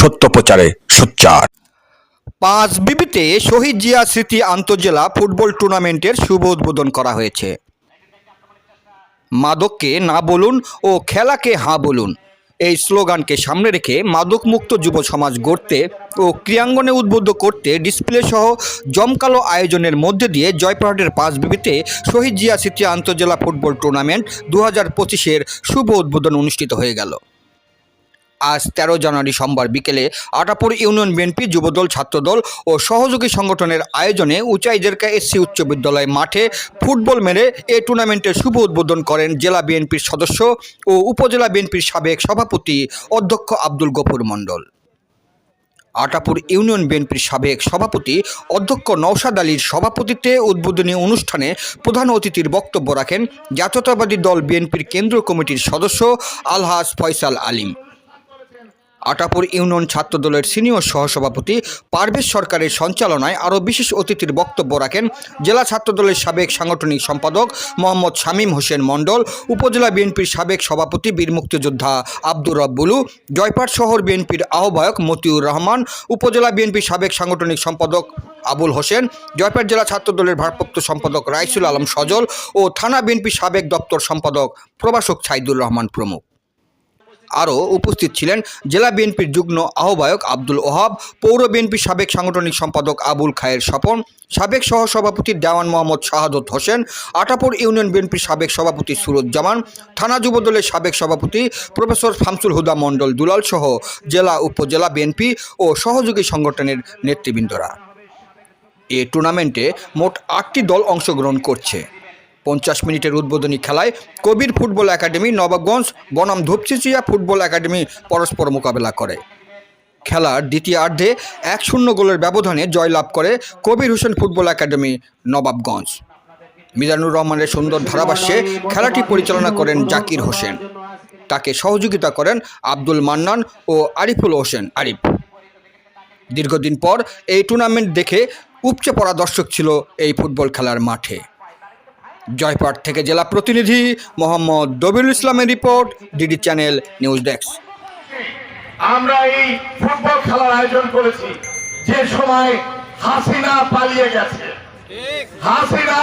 সত্য প্রচারে সোচ্চার। পাঁচ বিবিতে শহীদ জিয়া স্মৃতি আন্তজেলা ফুটবল টুর্নামেন্টের শুভ উদ্বোধন করা হয়েছে। মাদককে না বলুন ও খেলাকে হাঁ বলুন, এই স্লোগানকে সামনে রেখে মাদকমুক্ত যুব সমাজ গড়তে ও ক্রিয়াঙ্গনে উদ্বুদ্ধ করতে ডিসপ্লে সহ জমকালো আয়োজনের মধ্যে দিয়ে জয়পুরহাটের পাঁচ বিবিতে শহীদ জিয়া স্মৃতি আন্তজেলা ফুটবল টুর্নামেন্ট দু হাজার পঁচিশের শুভ উদ্বোধন অনুষ্ঠিত হয়ে গেল। আজ তেরো জানুয়ারি সোমবার বিকেলে আটাপুর ইউনিয়ন বিএনপি যুবদল, ছাত্রদল ও সহযোগী সংগঠনের আয়োজনে উচাইজেরকা এসসি উচ্চ বিদ্যালয় মাঠে ফুটবল মেরে এ টুর্নামেন্টের শুভ উদ্বোধন করেন জেলা বিএনপির সদস্য ও উপজেলা বিএনপির সাবেক সভাপতি অধ্যক্ষ আব্দুল গফুর মণ্ডল। আটাপুর ইউনিয়ন বিএনপির সাবেক সভাপতি অধ্যক্ষ নওশাদ আলীর সভাপতিত্বে উদ্বোধনী অনুষ্ঠানে প্রধান অতিথির বক্তব্য রাখেন জাতীয়তাবাদী দল বিএনপির কেন্দ্রীয় কমিটির সদস্য আলহাজ ফয়সাল আলিম। আটাপুর ইউনিয়ন ছাত্রদলের সিনিয়র সহসভাপতি পারভেজ সরকারের সঞ্চালনায় আরও বিশেষ অতিথির বক্তব্য রাখেন জেলা ছাত্রদলের সাবেক সাংগঠনিক সম্পাদক মোহাম্মদ শামীম হোসেন মণ্ডল, উপজেলা বিএনপির সাবেক সভাপতি বীর মুক্তিযোদ্ধা আব্দুর রব্বুলু, জয়পাট শহর বিএনপির আহ্বায়ক মতিউর রহমান, উপজেলা বিএনপির সাবেক সাংগঠনিক সম্পাদক আবুল হোসেন, জয়পাট জেলা ছাত্রদলের ভারপ্রাপ্ত সম্পাদক রাইসুল আলম সজল ও থানা বিএনপির সাবেক দপ্তর সম্পাদক প্রভাষক ছাইদুর রহমান প্রমুখ। আরও উপস্থিত ছিলেন জেলা বিএনপির যুগ্ম আহ্বায়ক আব্দুল ওহাব, পৌর বিএনপির সাবেক সাংগঠনিক সম্পাদক আবুল খায়ের স্বপন, সাবেক সহসভাপতি দেওয়ান মোহাম্মদ শাহাদত হোসেন, আটাপুর ইউনিয়ন বিএনপির সাবেক সভাপতি সুরজ্জামান, থানা যুবদলের সাবেক সভাপতি প্রফেসর শামসুল হুদা মণ্ডল দুলাল সহ জেলা উপজেলা বিএনপি ও সহযোগী সংগঠনের নেতৃবৃন্দরা। এ টুর্নামেন্টে মোট আটটি দল অংশগ্রহণ করছে। পঞ্চাশ মিনিটের উদ্বোধনী খেলায় কবির ফুটবল একাডেমি নবাবগঞ্জ, বনাম ধূপচিচিয়া ফুটবল একাডেমি পরস্পর মোকাবেলা করে। খেলার দ্বিতীয়ার্ধে এক শূন্য গোলের ব্যবধানে জয়লাভ করে কবির হোসেন ফুটবল একাডেমি নবাবগঞ্জ। মিজানুর রহমানের সুন্দর ধারাভাষ্যে খেলাটি পরিচালনা করেন জাকির হোসেন। তাকে সহযোগিতা করেন আব্দুল মান্নান ও আরিফুল হোসেন আরিফ। দীর্ঘদিন পর এই টুর্নামেন্ট দেখে উপচে পড়া দর্শক ছিল এই ফুটবল খেলার মাঠে। জয়পাট থেকে জেলা প্রতিনিধি মোহাম্মদ দবিরুল ইসলামের report DD channel news desk. আমরা এই ফুটবল খেলার আয়োজন করেছি। যে সময় হাসিনা পালিয়ে গেছে, হাসিনা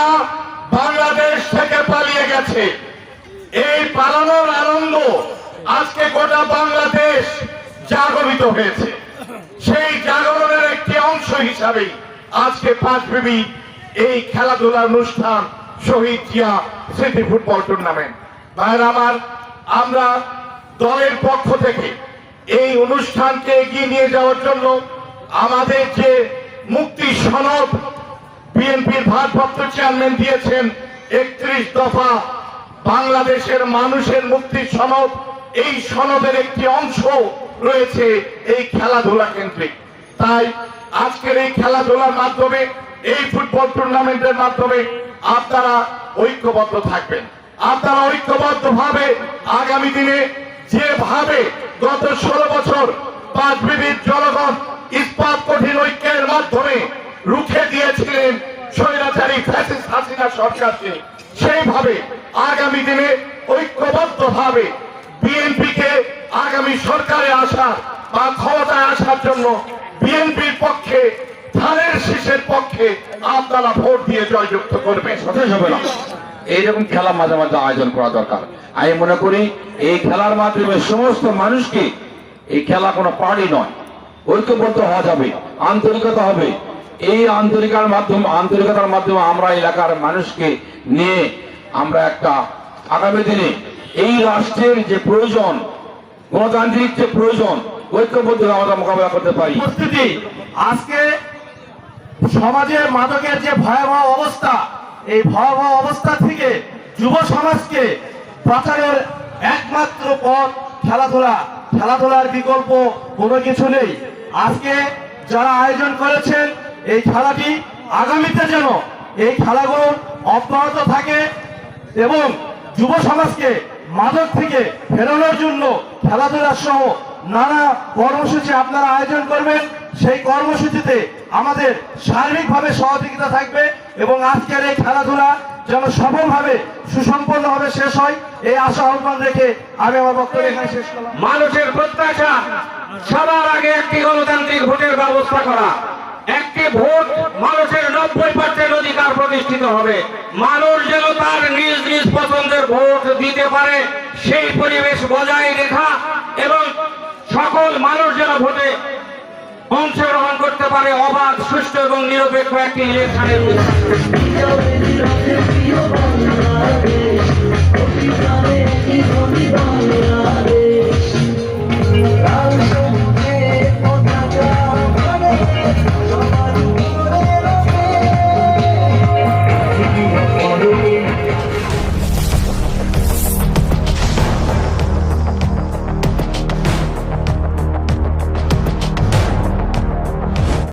বাংলাদেশ থেকে পালিয়ে গেছে। এই পালানোর আনন্দ আজকে গোটা বাংলাদেশ জাগরিত হয়েছে। সেই জাগরণের একটি অংশ হিসাবেই আজকে পাঁচ বিবি এই খেলাধুলার অনুষ্ঠান শহীদ জিয়া স্মৃতি ফুটবল টুর্নামেন্ট। ভাইয়ের আমার, আমরা দলের পক্ষ থেকে এই অনুষ্ঠানকে এগিয়ে নিয়ে যাওয়ার জন্য আমাদের যে মুক্তি সনদ বিএনপির ভারপ্রাপ্ত চেয়ারম্যান দিয়েছেন, একত্রিশ দফা বাংলাদেশের মানুষের মুক্তি সনদ, এই সনদের একটি অংশ রয়েছে এই খেলাধুলা কেন্দ্রিক। তাই আজকের এই খেলাধুলার মাধ্যমে, এই ফুটবল টুর্নামেন্টের মাধ্যমে আপনারা ঐক্যবদ্ধ থাকবেন। আপনারা ঐক্যবদ্ধ ভাবে আগামী দিনে যেভাবে গত ষোলো বছর পাঁচ বিবিধ জনগণ ইস্পাত কঠিন ঐক্যের মাধ্যমে রুখে দিয়েছিলেন স্বৈরাচারী ফ্যাসিস্ট হাসিনা সরকারকে, সেইভাবে আগামী দিনে ঐক্যবদ্ধ ভাবে বিএনপিকে আগামী সরকারে আসার বা ক্ষমতায় আসার জন্য বিএনপির পক্ষে ধানের শীষের পক্ষে আপনারা ভোট দিয়ে জয়যুক্ত করবে। এইরকম খেলা মাঝে মাঝে আয়োজন করা দরকার। আমি মনে করি এই খেলার মাধ্যমে সমস্ত মানুষকে এই খেলা কোনো পার্টি নয় ঐক্যবদ্ধ হওয়া যাবে আন্তরিকতা হবে। এই আন্তরিকার মাধ্যমে আন্তরিকতার মাধ্যমে আমরা এলাকার মানুষকে নিয়ে আমরা একটা আগামী দিনে এই রাষ্ট্রের যে প্রয়োজন গণতান্ত্রিক যে প্রয়োজন ঐক্যবদ্ধ আমরা মোকাবেলা করতে পারি। আজকে সমাজে মাদকের যে ভয়াবহ অবস্থা, এই ভয়াবহ অবস্থা থেকে যুব সমাজকে প্রচারের একমাত্র পথ খেলাধুলা। খেলাধুলার বিকল্প কোনো কিছু নেই। আজকে যারা আয়োজন করেছেন, এই খেলাটি আগামীতে যেন এই খেলাগুলো অব্যাহত থাকে এবং যুব সমাজকে মাদক থেকে ফেরানোর জন্য খেলাধুলা সহ নানা কর্মসূচি আপনারা আয়োজন করবেন, সেই কর্মসূচিতে আমাদের সার্বিকভাবে সহযোগিতা থাকবে এবং আজকের এই খেলাধুলা যেন সফলভাবে, সুসম্পন্নভাবে শেষ হয়, এই আশা আহ্বান রেখে আমি আমার বক্তব্য এখানে শেষ করলাম। মানুষের প্রত্যাশা, সবার আগে একটি গণতান্ত্রিক ভোটের ব্যবস্থা করা। একটি ভোট মানুষের নব্বই পার্সেন্ট অধিকার প্রতিষ্ঠিত হবে। মানুষ যেন তার নিজ নিজ পছন্দের ভোট দিতে পারে, সেই পরিবেশ বজায় রেখা এবং সকল মানুষ যেন ভোটে অংশগ্রহণ করতে পারে অবাধ সুষ্ঠু এবং নিরপেক্ষ একটি ইলেকশনের